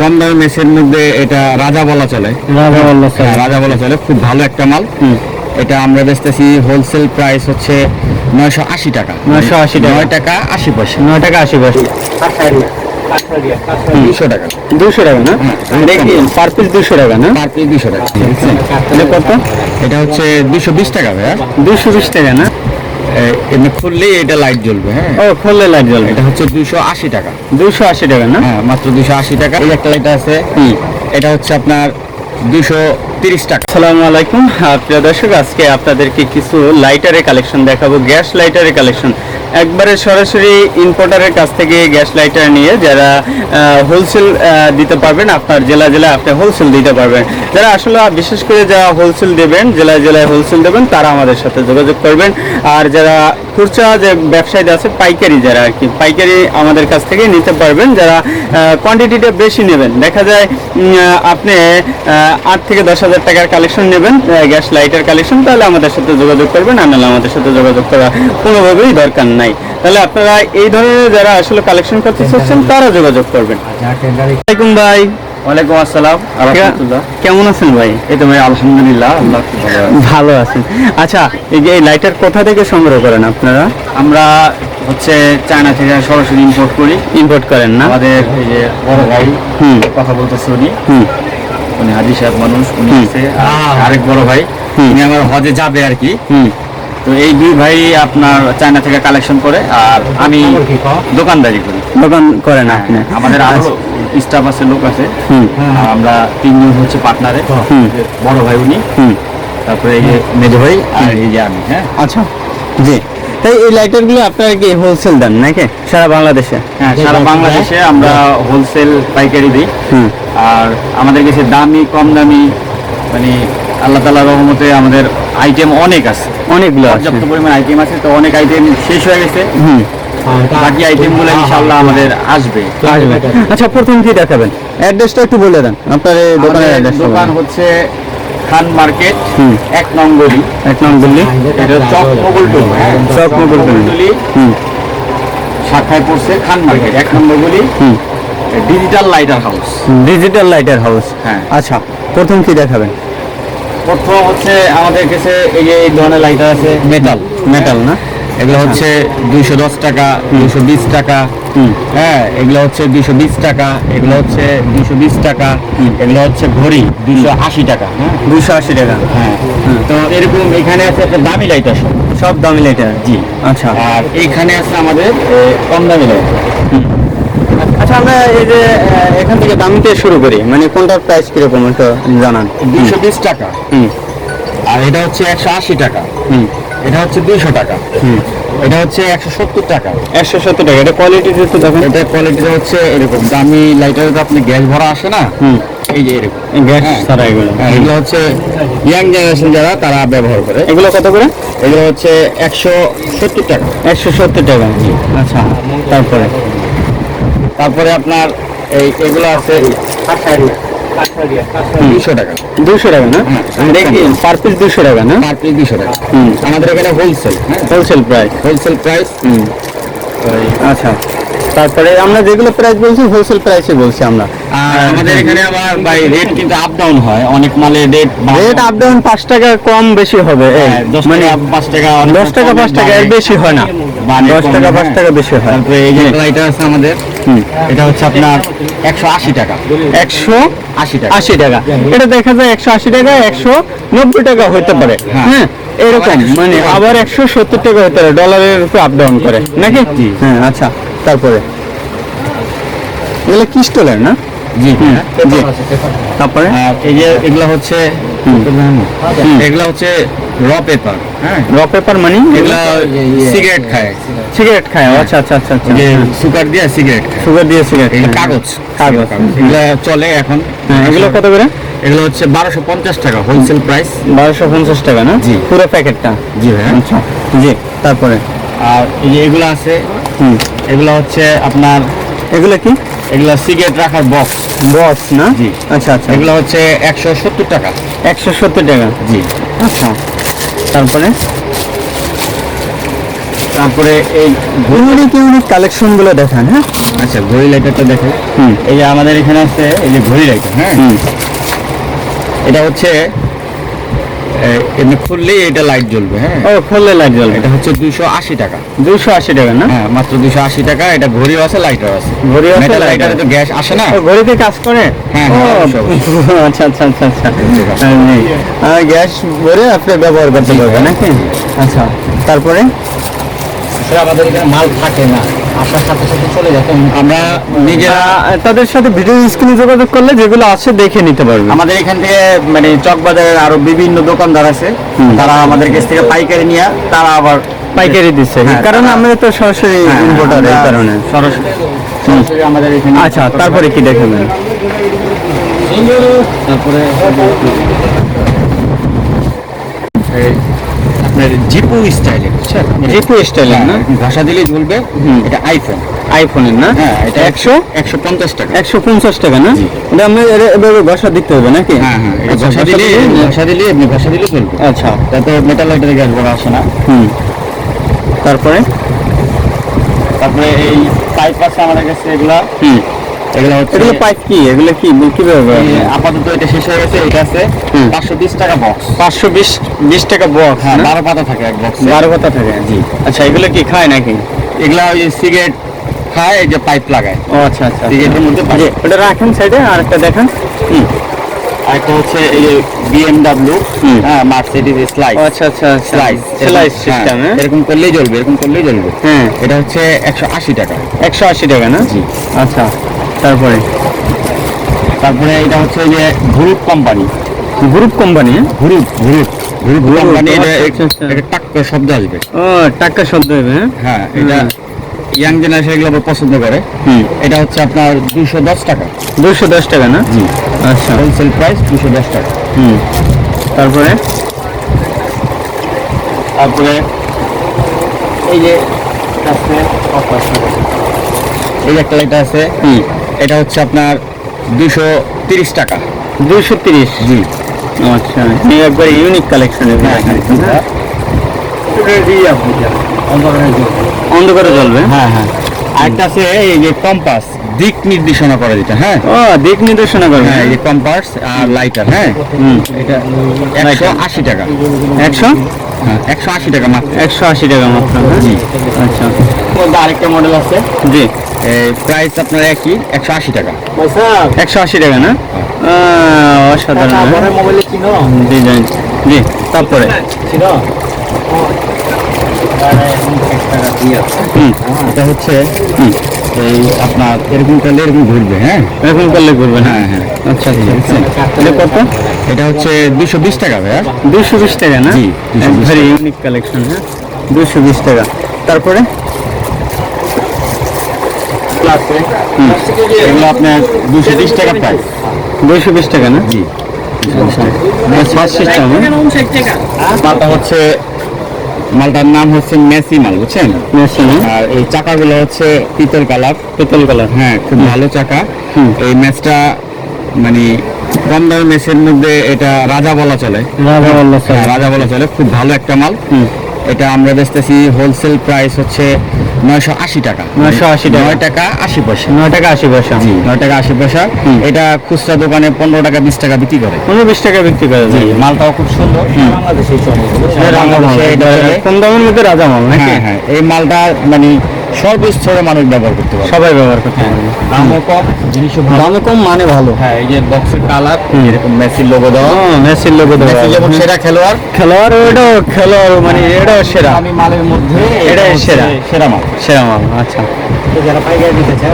কম দামি মেসের মধ্যে এটা রাজা বলা চলে। রাজা বল্লভ হ্যাঁ, রাজা বলা চলে। খুব ভালো একটা মাল। এটা আমরা বেচতেছি হোলসেল প্রাইস হচ্ছে নয়শো আশি টাকা। 980 টাকা। নয় টাকা আশি পয়সা। নয় টাকা আশি পয়সা। দুশো টাকা। দুশো টাকা না? দেখি পার পিস দুশো টাকা না? পার পিস দুশো টাকা। এটা কত? এটা হচ্ছে দুশো বিশ টাকা ভাইয়া। দুশো বিশ টাকা না? এমনি খুললেই এটা লাইট জ্বলবে হ্যাঁ? ও খুললে লাইট জ্বলবে। এটা হচ্ছে দুশো আশি টাকা। দুশো আশি টাকা না? হ্যাঁ মাত্র দুশো আশি টাকা। এই একটা লাইট আছে। এটা হচ্ছে আপনার দুশো তিরিশ টাকা। আসসালামু আলাইকুম। প্রিয় দর্শক, আজকে আপনাদেরকে কিছু লাইটারের কালেকশন দেখাবো গ্যাস লাইটারের কালেকশন একবারে সরাসরি ইম্পোর্টারের কাছ থেকে গ্যাস লাইটার নিয়ে যারা হোলসেল দিতে পারবেন, আপনার জেলা জেলায় আপনি হোলসেল দিতে পারবেন। যারা আসলে বিশেষ করে যারা হোলসেল দেবেন, জেলায় জেলায় হোলসেল দেবেন, তারা আমাদের সাথে যোগাযোগ করবেন। আর যারা খুচরা যে ব্যবসায়ী আছে, পাইকারি যারা আর কি, পাইকারি আমাদের কাছ থেকে নিতে পারবেন। যারা কোয়ান্টিটিটা বেশি নেবেন। দেখা যায় আপনি আট থেকে দশ হাজার টাকার কালেকশন নেবেন গ্যাস লাইটার কালেকশন তাহলে আমাদের সাথে যোগাযোগ করবেন। আর নাহলে আমাদের সাথে যোগাযোগ করা কোনোভাবেই দরকার নাই। তাহলে আপনারা এই ধরনের যারা আসলে কালেকশন করতে চাচ্ছেন তারা যোগাযোগ করবেন। আসসালামাইকুম ভাই। ওয়ালাইকুম আসসালাম আলহামদুলিল্লাহ। কেমন আছেন ভাই? এই তো ভাই আলহামদুলিল্লাহ আল্লাহ ভালো আছেন। আচ্ছা এই যে এই লাইটার কোথা থেকে সংগ্রহ করেন আপনারা? আমরা হচ্ছে চায়না থেকে সরাসরি ইম্পোর্ট করি। ইম্পোর্ট করেন না? আমাদের এই যে বড় ভাই হুম। কথা বলতেছে উনি। হুম। উনি হাজি সাহেব মানুষ উনি আছে আরেক বড় ভাই উনি আমার হজে যাবে আর কি। তো এই দুই ভাই আপনার চায়না থেকে কালেকশন করে আর আমি দোকানদারি করি। দোকান করেন আপনি? আমাদের আরও স্টাফ আছে লোক আছে। আমরা তিনজন হচ্ছে পার্টনারে বড় ভাই উনি। তারপরে এই যে মেজো ভাই আর এই যে আমি হ্যাঁ। আচ্ছা। জি। তাই এই লাইটারগুলো আপনারা কি হোলসেল দেন নাকি? সারা বাংলাদেশে? হ্যাঁ সারা বাংলাদেশে আমরা হোলসেল পাইকারি দিই। আর আমাদের কাছে দামি কম দামি মানে আল্লাহ তালার রহমতে আমাদের আইটেম অনেক আছে। অনেকগুলো আছে। পর্যাপ্ত পরিমাণ আইটেম আছে তো অনেক আইটেম শেষ হয়ে গেছে। হুম। বাকি আইটেমগুলো ইনশাআল্লাহ আমাদের আসবে। আচ্ছা প্রথম কি দেখাবেন? অ্যাড্রেসটা একটু বলে দেন। আপনার দোকানের অ্যাড্রেস দোকান হচ্ছে খান মার্কেট হুম। এক নং গলি। এক নং এটা চক মোগলটুলি চক মোগলটুলি। মোগলটুলি শাখায় পড়ছে খান মার্কেট এক নম্বর গলি। হুম। Digital lighter house digital lighter house হ্যাঁ। আচ্ছা প্রথম কি দেখাবেন? প্রথম হচ্ছে আমাদের কাছে এই যে এই ধরনের লাইটার আছে মেটাল মেটাল না? এগুলো হচ্ছে দুইশো দশ টাকা দুইশো বিশ টাকা। হ্যাঁ এগুলো হচ্ছে দুইশো বিশ টাকা এগুলো হচ্ছে দুইশো বিশ টাকা এগুলো হচ্ছে ঘড়ি দুইশো আশি টাকা হ্যাঁ। দুশো আশি টাকা। হ্যাঁ। তো এরকম এখানে আছে একটা দামি লাইটার সব সব দামি লাইটার জি। আচ্ছা। আর এইখানে আছে আমাদের কম দামি লাইটার আচ্ছা আমরা এই যে এখান থেকে দাম দিয়ে শুরু করি। মানে কোনটার প্রাইস কীরকম একটু জানান। দুইশো বিশ টাকা। হুম। আর এটা হচ্ছে একশো আশি টাকা। হুম। এটা হচ্ছে দুইশো টাকা। হুম। এটা হচ্ছে একশো সত্তর টাকা। একশো সত্তর টাকা। এটা কোয়ালিটি একটু দেখেন। এটা কোয়ালিটিটা হচ্ছে এরকম। দামি লাইটারে তো আপনি গ্যাস ভরা আসে না? হুম। এই যে এরকম। গ্যাস হ্যাঁ। ছাড়া এগুলো। হ্যাঁ, এগুলো হচ্ছে ইয়াং জেনারেশন যারা তারা ব্যবহার করে। এগুলো কত করে? এগুলো হচ্ছে একশো সত্তর টাকা। একশো সত্তর টাকা। আচ্ছা তারপরে? তারপরে আপনার এই এগুলো আছে দুশো টাকা। দুশো টাকা না? হ্যাঁ। পার পিস দুশো টাকা না? পার পিস দুশো টাকা। আমাদের এখানে হোলসেল হ্যাঁ? হোলসেল প্রাইস হোলসেল প্রাইস আচ্ছা। তারপরে আমরা যেগুলো প্রাইস বলছি হোলসেল প্রাইসে বলছি আমরা। আর আমাদের এখানে আবার বাই রেট কিন্তু আপ ডাউন হয়। অনেক মালে রেট রেট আপ ডাউন পাঁচ টাকা কম বেশি হবে এই, দশ মানে টাকা পাঁচ টাকা দশ টাকা এর বেশি হয় না। বাড়ে দশ কম, টাকা পাঁচ হ্যাঁ। টাকা বেশি হয়। তারপরে এই যে লাইটার আছে আমাদের। এটা হচ্ছে আপনার একশো আশি টাকা। একশো আশি টাকা। আশি টাকা। এটা দেখা যায় একশো আশি টাকা একশো নব্বই টাকা হতে পারে। হ্যাঁ। হ্যাঁ এরকম মানে আবার একশো সত্তর টাকা হতে পারে ডলারের উপর আপ ডাউন করে নাকি? হ্যাঁ আচ্ছা তারপরে। এগুলো ক্রিস্টলের না? জি হ্যাঁ জি। তারপরে? আর এই যে এগুলো হচ্ছে হুম। হচ্ছে র পেপার হ্যাঁ। র পেপার মানে এগুলো সিগারেট খায়। সিগারেট খায় আচ্ছা আচ্ছা আচ্ছা আচ্ছা। যে সুগার দিয়ে সিগারেট খায়। সুগার দিয়ে সিগারেট কাগজ কাগজ। এগুলো চলে এখন। হ্যাঁ এগুলো কত করে? এগুলো হচ্ছে বারোশো পঞ্চাশ টাকা হোলসেল প্রাইস বারোশো পঞ্চাশ টাকা না? জি। পুরো প্যাকেটটা? জি ভাইয়া। আচ্ছা জি তারপরে? আর এই যে এগুলো আছে হুম। এগুলো হচ্ছে আপনার এগুলো কি? এগুলো সিগারেট রাখার বক্স বস না? জি। আচ্ছা আচ্ছা। এগুলো হচ্ছে একশো সত্তর টাকা। একশো সত্তর টাকা? জি। আচ্ছা। তারপরে? তারপরে এই ইউনিক ইউনিক কালেকশনগুলো দেখান হ্যাঁ? আচ্ছা ঘড়ি লাইটারটা দেখেন হুম। এই যে আমাদের এখানে আছে এই যে ঘড়ি লাইটার হ্যাঁ? এটা হচ্ছে এমনি খুললেই এটা লাইট জ্বলবে হ্যাঁ? ও খুললে লাইট জ্বলবে। এটা হচ্ছে দুইশো আশি টাকা। দুশো আশি টাকা না? হ্যাঁ মাত্র দুইশো আশি টাকা এটা ঘড়িও আছে লাইটার আছে। ঘড়িও আছে, লাইটারে তো গ্যাস আসে না? ঘড়িতে কাজ করে? হ্যাঁ, হ্যাঁ, আচ্ছা আচ্ছা আচ্ছা আচ্ছা। গ্যাস ভরে আপনি ব্যবহার করতে পারবেন নাকি? আচ্ছা তারপরে? আমাদের এখানে মাল থাকে না। আসার সাথে সাথে চলে যায় আমরা নিজেরা তাদের সাথে ভিডিও স্ক্রিনে যোগাযোগ করলে যেগুলো আছে দেখে নিতে পারবেন আমাদের এখান থেকে মানে চকবাজারের আরও বিভিন্ন দোকানদার আছে। তারা আমাদের কাছ থেকে পাইকারি নিয়ে তারা আবার পাইকারি দিচ্ছে। হ্যাঁ, কারণ আমরা তো সরাসরি হ্যাঁ, ইম্পোর্টার এই কারণে। সরাসরি আমাদের এখানে আচ্ছা তারপরে কি দেখাবেন? তারপরে আপনার জিপু স্টাইলে বুঝছেন? জিপু স্টাইলের না? ভাষা দিলে হুম। এটা আইফোন আইফোনের না? হ্যাঁ এটা একশো? একশো পঞ্চাশ টাকা। একশো পঞ্চাশ টাকা না? এটা এর- এভাবে বসা দিতে হবে নাকি? হ্যাঁ হ্যাঁ এটা আচ্ছা, ভাষা দিলে ভাষা দিলে আপনি ভাষা দিলে চলবে। আচ্ছা। তাতে মেটাল লাইটারে গ্যাস ভরা আসে না। হুম। তারপরে? তারপরে এই পাইপ আছে আমাদের কাছে এগুলা। হুম। এগুলো এগুলো পাইপ কি? এগুলো কি? কীভাবে আপাতত এটা শেষ হয়ে গেছে এটা আছে পাঁচশো বিশ টাকা বক্স পাঁচশো বিশ বিশ টাকা বক্স হ্যাঁ বারো পাতা থাকে এক বক্স বারো কথা থাকে জি। আচ্ছা এগুলো কি খায় নাকি? এগুলা ওই সিগারেট খায় এই যে পাইপ লাগায়। ও আচ্ছা আচ্ছা। সিগারেটের মধ্যে ওটা রাখেন সাইডে আর একটা দেখান। হুম। আরেকটা হচ্ছে এই যে বিএমডাব্লিউ হুম। হ্যাঁ মার্সিডিজ স্লাইস আচ্ছা আচ্ছা স্লাইস স্লাইস সিস্টেম হ্যাঁ। এরকম করলেই জ্বলবে এরকম করলেই জ্বলবে। হ্যাঁ। এটা হচ্ছে একশো আশি টাকা। একশো আশি টাকা না? জি। আচ্ছা। তারপরে? তারপরে এটা হচ্ছে যে group company. Group company? Group group group company এটা আচ্ছা, আচ্ছা। এটা টাক শব্দ আসবে। ও টাকা শব্দ হবে হ্যাঁ? হ্যাঁ এটা ইয়াং জেনারেশন এগুলো পছন্দ করে। হুম। এটা হচ্ছে আপনার দুশো দশ টাকা। দুশো দশ টাকা না? জি। আচ্ছা। হোলসেল প্রাইস দুশো দশ টাকা। হুম। তারপরে? তারপরে এই যে আছে এই যে একটা লাইট আছে। হুম। এটা হচ্ছে আপনার দুশো তিরিশ টাকা। দুশো তিরিশ? জি। আচ্ছা একবার ইউনিক কালেকশন অন্ধকারে জ্বলবে। হ্যাঁ হ্যাঁ। আরেকটা আছে এই যে কম্পাস দিক নির্দেশনা করে যেটা হ্যাঁ? ও দিক নির্দেশনা করবে হ্যাঁ এই কম্পাস আর লাইটার হ্যাঁ? হুম। এটা একশো আশি টাকা। একশো? হ্যাঁ একশো আশি টাকা মাত্র। একশো আশি টাকা মাত্র হ্যাঁ? জি। আচ্ছা। আরেকটা মডেল আছে। জি। প্রাইস আপনার একই একশো আশি টাকা। একশো আশি টাকা না? অসাধারণ হ্যাঁ? মোবাইলে কিনো? ডিজাইন। জি তারপরে। ছিল হুম। এটা হচ্ছে হুম। এই আপনার এরকম করলে এরকম ঘুরবে হ্যাঁ? এরকম করলে করবেন হ্যাঁ। হ্যাঁ আচ্ছা আচ্ছা এটা কত? এটা হচ্ছে দুশো বিশ টাকা ভাইয়া। দুশো বিশ টাকা না? জি, ভেরি ইউনিক কালেকশন হ্যাঁ? দুশো বিশ টাকা। তারপরে? এগুলো আপনার দুশো বিশ টাকা প্রাইস দুশো বিশ টাকা না? জি। ফার্স্ট সিস্টেম মালটা হচ্ছে মালটার নাম হচ্ছে মেসি মাল বুঝছেন? মেশিন আর এই চাকাগুলো হচ্ছে পিতল কালার। পিতল কালার। হ্যাঁ খুব ভালো চাকা। এই ম্যাচটা মানে কম দামি মেসের মধ্যে এটা রাজা বলা চলে। রাজা বলা চলে। রাজা বলা চলে। খুব ভালো একটা মাল। এটা আমরা বেচতেছি হোলসেল প্রাইস হচ্ছে নয়শো আশি টাকা। 980 টাকা। নয় টাকা আশি পয়সা। নয় টাকা আশি পয়সা। নয় টাকা আশি পয়সা। এটা খুচরা দোকানে পনেরো টাকা বিশ টাকা বিক্রি করে। পনেরো বিশ টাকা বিক্রি করে মালটাও খুব সুন্দর। কম দামের মধ্যে রাজা মাল হ্যাঁ হ্যাঁ। এই মালটা মানে সর্বস্তরের মানুষ ব্যবহার করতে পারে সবাই ব্যবহার করতে পারে দামও কম জিনিসও ভালো। দামে কম মানে ভালো। হ্যাঁ এই যে বক্সের কালার এরকম মেসির লোগো দেওয়া। মেসির লোগো দেওয়া। মেসি যেমন সেরা খেলোয়াড়। খেলোয়াড় এটাও খেলোয়াড় মানে এটাও সেরা। আমি মালের মধ্যে এটাই সেরা। সেরা মাল। সেরা মাল আচ্ছা। যারা পাইকারি দিতে চায়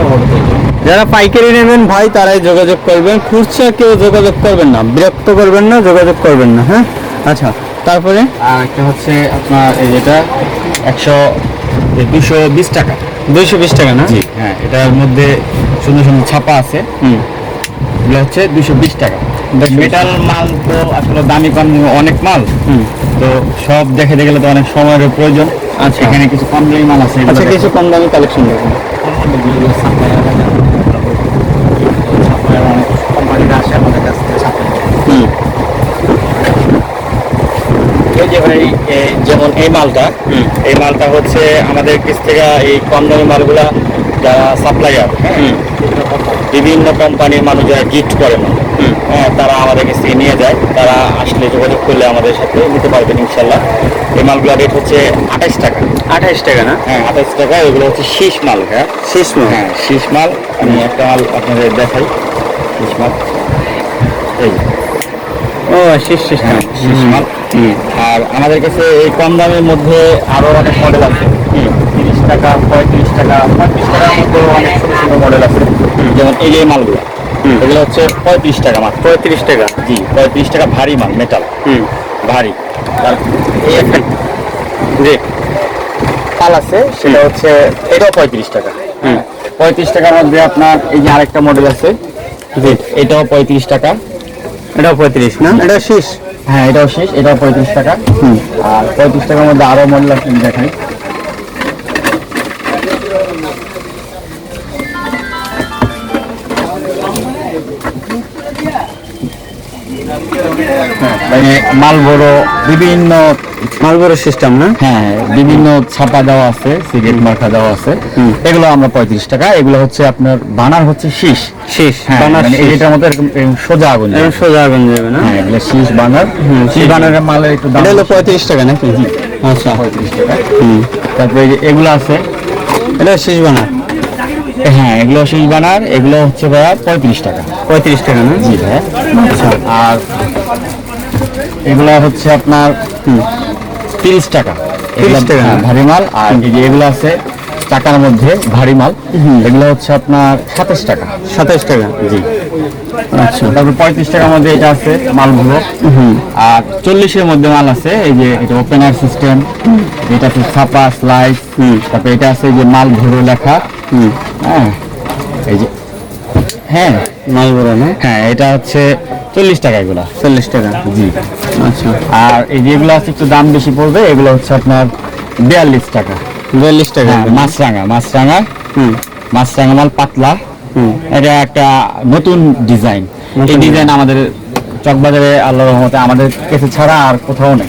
যারা পাইকারি নেবেন ভাই তারাই যোগাযোগ করবেন। খুচরা কেউ যোগাযোগ করবেন না। বিরক্ত করবেন না যোগাযোগ করবেন না হ্যাঁ? আচ্ছা তারপরে? আর একটা হচ্ছে আপনার এই যেটা একশো দুশো বিশ টাকা। দুইশো বিশ টাকা না? জি হ্যাঁ এটার মধ্যে সুন্দর সুন্দর ছাপা আছে। হুম। এগুলো হচ্ছে দুশো বিশ টাকা। 220 মেটাল মাল তো আসলে দামি কম অনেক মাল। হুম। তো সব দেখে গেলে তো অনেক সময়ের প্রয়োজন। আচ্ছা। এখানে কিছু কম দামি মাল আছে আচ্ছা কিছু কম দামি কালেকশন দেখুন এগুলো সাপ্লায়ার সাপ্লায়ার অনেক কোম্পানিরা আসে আমাদের কাছ থেকে সাপ্লাই হুম এই যে ভাই যেমন এই মালটা এই মালটা হচ্ছে আমাদের কাছ থেকে এই কম দামি মালগুলা যারা সাপ্লাইয়ার বিভিন্ন কোম্পানির মানুষ যারা গিফট করে মাল হ্যাঁ তারা আমাদের কাছ থেকে নিয়ে যায় তারা আসলে যোগাযোগ করলে আমাদের সাথে নিতে পারবেন ইনশাল্লাহ। এই মালগুলোর রেট হচ্ছে আঠাইশ টাকা। আঠাইশ টাকা না? হ্যাঁ আঠাইশ টাকা এগুলো হচ্ছে শীষ মাল হ্যাঁ। শীষ মাল? হ্যাঁ শীষ মাল। আমি একটা মাল আপনাদের দেখাই শীষ মাল। এই ও শেষ শেষ শীষ মাল। আর আমাদের কাছে এই কম দামের মধ্যে আরও অনেক মডেল আছে। তিরিশ টাকা পঁয়ত্রিশ টাকা পঁয়ত্রিশ টাকার মধ্যে অনেক ছোট ছোট মডেল আছে। যেমন এই যে মালগুলো। এগুলো হচ্ছে পঁয়ত্রিশ টাকা মাত্র পঁয়ত্রিশ টাকা। জি পঁয়ত্রিশ টাকা ভারী মাল মেটাল হুম। ভারী। আর এই একটা জি পাল আছে সেটা হচ্ছে এটাও পঁয়ত্রিশ টাকা। হুম। পঁয়ত্রিশ টাকার মধ্যে আপনার এই যে আরেকটা মডেল আছে এটাও পঁয়ত্রিশ টাকা। এটাও পঁয়ত্রিশ না? এটা শেষ। হ্যাঁ এটাও শেষ এটাও পঁয়ত্রিশ টাকা। আর পঁয়ত্রিশ টাকার মধ্যে আরও মডেল আছে দেখাই। মানে মালবড়ো বিভিন্ন মালবড় সিস্টেম না? হ্যাঁ বিভিন্ন ছাপা দেওয়া আছে সিগারেট মার্কা দেওয়া আছে। এগুলো আমরা পঁয়ত্রিশ টাকা এগুলো হচ্ছে আপনার বানার হচ্ছে শীষ। শেষ হ্যাঁ বানার মানে এটার মতো এরকম সোজা আগুন সোজা আগুন যাবে না? হ্যাঁ এগুলো শীষ বানার। শীষ বানারের মালের একটু দাম হলো পঁয়ত্রিশ টাকা নাকি? আচ্ছা। পঁয়ত্রিশ টাকা। তারপরে যে এগুলো আছে। এটা শেষ বানার। হ্যাঁ এগুলো শীষ বানার এগুলো হচ্ছে ভাইয়া পঁয়ত্রিশ টাকা। পঁয়ত্রিশ টাকা না? জি ভাইয়া। আচ্ছা। আর এগুলো হচ্ছে আপনার তিরিশ টাকা। 30 টাকা? হ্যাঁ, ভারী মাল। আর এগুলো আছে টাকার মধ্যে ভারী মাল। এগুলো হচ্ছে আপনার সাতাশ টাকা। সাতাইশ টাকা। জি। আচ্ছা। তারপর পঁয়ত্রিশ টাকার মধ্যে এটা আছে মালগুলো। আর চল্লিশের মধ্যে মাল আছে এই যে এটা ওপেনার সিস্টেম এটা আছে ছাপা স্লাইস তারপর এটা আছে যে মাল ভরে লেখা। হ্যাঁ এই যে হ্যাঁ। মালবড় না? হ্যাঁ এটা হচ্ছে চল্লিশ টাকা এগুলা। চল্লিশ টাকা। জি। আর এই যেগুলো আছে একটু দাম বেশি পড়বে এগুলো হচ্ছে আপনার বিয়াল্লিশ টাকা। বিয়াল্লিশ টাকা হ্যাঁ মাছরাঙা মাছরাঙা। হুম। মাছরাঙা মাল পাতলা। হুম। এটা একটা নতুন ডিজাইন। এই ডিজাইন আমাদের চকবাজারে আল্লাহর রহমতে আমাদের কাছে ছাড়া আর কোথাও নেই।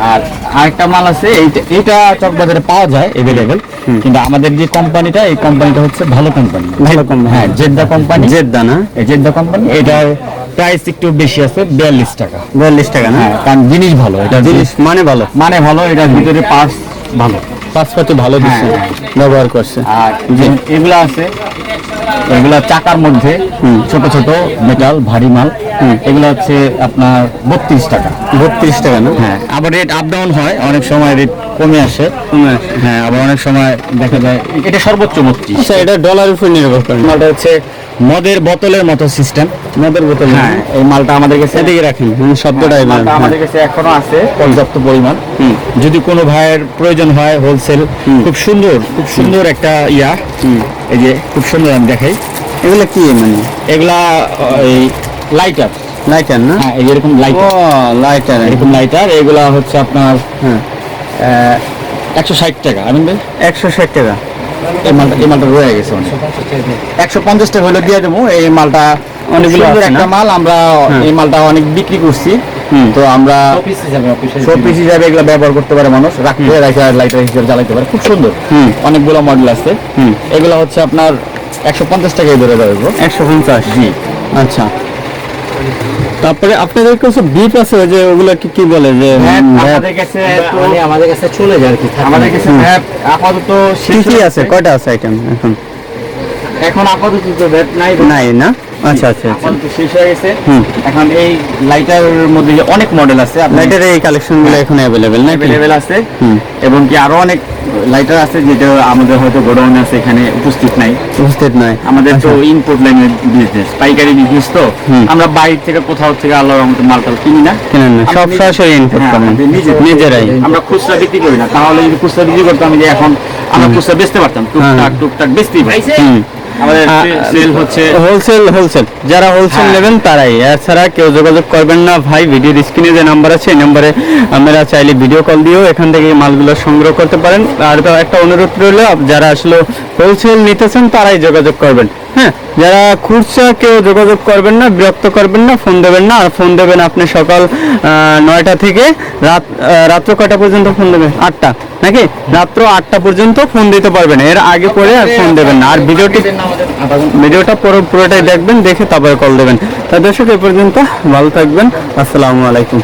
আর আরেকটা মাল আছে এইটা এটা চকবাজারে পাওয়া যায় এভেলেবেল কিন্তু আমাদের যে কোম্পানিটা এই কোম্পানিটা হচ্ছে ভালো কোম্পানি। ভালো company। হ্যাঁ জেদ্দা কোম্পানি। জেদ্দা না? এই জেদ্দা কোম্পানি এটার প্রাইস একটু বেশি আছে বিয়াল্লিশ টাকা। বিয়াল্লিশ টাকা না? হ্যাঁ কারণ জিনিস ভালো এটা জিনিস মানে ভালো। মানে ভালো এটার ভিতরে পার্টস ভালো। পাঁচপাতি ভালো দিচ্ছে। হ্যাঁ। ব্যবহার করছে। আর এগুলো আছে এগুলা চাকার মধ্যে ছোট ছোট মেটাল ভারী মাল এগুলো হচ্ছে আপনার বত্রিশ টাকা। বত্রিশ টাকা না? হ্যাঁ আবার রেট আপ ডাউন হয় অনেক সময় রেট কমে আসে। হ্যাঁ আবার অনেক সময় দেখা যায় এটা সর্বোচ্চ বত্রিশ। আচ্ছা এটা ডলারের উপর নির্ভর করে। মালটা হচ্ছে মদের বোতলের মতো সিস্টেম মদের বোতল হ্যাঁ। এই মালটা আমাদের কাছে এদিকে রাখেন শব্দটাই মালটা আমাদের কাছে এখনও আছে। পর্যাপ্ত পরিমাণ। যদি কোনো ভাইয়ের প্রয়োজন হয় হোলসেল খুব সুন্দর খুব সুন্দর একটা ইয়া। এই যে খুব সুন্দর আমি দেখাই। এগুলো কি মানে? এগুলা এই লাইটার লাইটার না? হ্যাঁ এরকম ও লাইটার লাইটার এরকম লাইটার এগুলা হচ্ছে আপনার হ্যাঁ। একশো ষাট টাকা। আমি একশো ষাট টাকা। এই মালটা এই মালটা রয়ে গেছে অনেক। একশো পঞ্চাশ টাকা হলে দিয়ে দেবো। এই মালটা অনেকগুলো একটা মাল আমরা। এই মালটা অনেক বিক্রি করছি। হুম। তো আমরা শোপিস হিসাবে এগুলো ব্যবহার করতে পারে মানুষ। রাখতে রাখে লাইটার হিসেবে জ্বালাইতে পারে। খুব সুন্দর। হুম। অনেকগুলো মডেল আছে। হুম। এগুলো হচ্ছে আপনার একশো পঞ্চাশ টাকায় ধরে দেবো একশো পঞ্চাশ। জি। আচ্ছা। তারপরে আপনাদের কাছে বিট আছে যে ওগুলা কি কি বলে যে হ্যাঁ, আমাদের কাছে মানে আমাদের কাছে চলে যায় আর কি আমাদের কাছে ভ্যাপ আপাতত কি কি আছে? কয়টা আছে আইটেম এখন? এখন আপাতত নাই। নাই না? আচ্ছা আচ্ছা আচ্ছা। আপাতত শেষ হয়ে গেছে। এখন এই লাইটার মধ্যে অনেক মডেল আছে লাইটার এই কালেকশনগুলো এখন অ্যাভেলেবেল না অ্যাভেলেবেল আছে। এবং কি আরও অনেক লাইটার আছে যেটা আমাদের হয়তো গোডাউন আছে এখানে উপস্থিত নাই। উপস্থিত নাই। আমাদের তো ইম্পোর্ট লাইনের বিজনেস পাইকারি বিজনেস তো। আমরা বাইরে থেকে কোথাও থেকে আল্লাহর রহমতে মালটাল কিনি না। কেনেন না। সব সরাসরি ইনপুট হ্যাঁ, করেন। নিজেরাই। আমরা খুচরা বিক্রি করি না। তাহলে যদি খুচরা বিক্রি করতাম আমি যে এখন আমরা খুচরা বেচতে পারতাম। টুকটাক হ্যাঁ। টুকটাক বেচতেই পারি। আমাদের আ- সেল হচ্ছে হোলসেল হোলসেল যারা হোলসেল হ্যাঁ। নেবেন তারাই। এছাড়া কেউ যোগাযোগ করবেন না ভাই ভিডিওর স্ক্রিনে যে নাম্বার আছে এই নাম্বারে আপনারা চাইলে ভিডিও কল দিয়েও এখান থেকে মালগুলো সংগ্রহ করতে পারেন। আর তো একটা অনুরোধ রইল যারা আসলে হোলসেল নিতেছেন তারাই যোগাযোগ করবেন। হ্যাঁ যারা খুচরা কেউ যোগাযোগ করবেন না, বিরক্ত করবেন না, ফোন দেবেন না, আর ফোন দেবেন আপনি সকাল নয়টা থেকে রাত রাত্র কয়টা পর্যন্ত ফোন দেবেন? আটটা, নাকি? রাত্র আটটা পর্যন্ত ফোন দিতে পারবেন, এর আগে পরে আর ফোন দেবেন না। আর ভিডিওটি, ভিডিওটা পুরো, পুরোটাই দেখবেন, দেখে তারপরে কল দেবেন। তা দর্শক, এ পর্যন্ত ভালো থাকবেন। আসসালামু আলাইকুম।